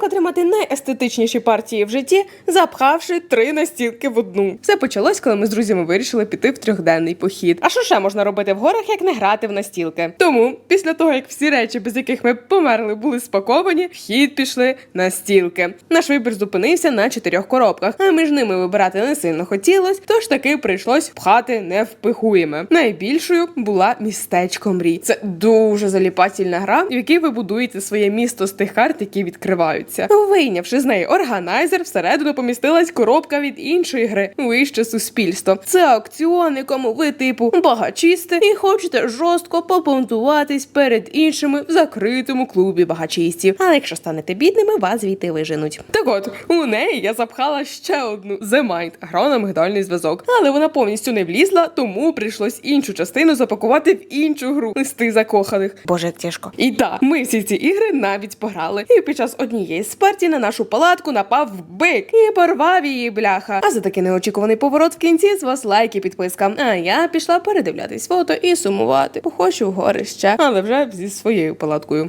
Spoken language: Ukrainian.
як отримати найестетичніші партії в житті, запхавши три настілки в одну. Все почалось, коли ми з друзями вирішили піти в трьохденний похід. А що ще можна робити в горах, як не грати в настілки? Тому, після того як всі речі, без яких ми померли, були спаковані, в хід пішли настілки. Наш вибір зупинився на чотирьох коробках, а між ними вибирати не сильно хотілось, тож таки прийшлось пхати невпихуєме. Найбільшою була містечко мрій. Це дуже заліпательна гра, в якій ви будуєте своє місто з тих карт, які відкриваються. Вийнявши з неї органайзер, всередину помістилась коробка від іншої гри вище суспільство. Це аукціони, кому ви типу багачісти і хочете жорстко попонтуватись перед іншими в закритому клубі багачістів. Але якщо станете бідними, вас звідти виженуть. Так от у неї я запхала ще одну The Mind, гра на мигдальний зв'язок, але вона повністю не влізла, тому прийшлось іншу частину запакувати в іншу гру листи закоханих. Боже, як тяжко. І так, ми всі ці ігри навіть пограли. І під час однієї з партій на нашу палатку напав бик і порвав її бляха. А за такий неочікуваний поворот в кінці з вас лайк і підписка. А я пішла передивлятись фото і сумувати. Похочу горище, але вже зі своєю палаткою.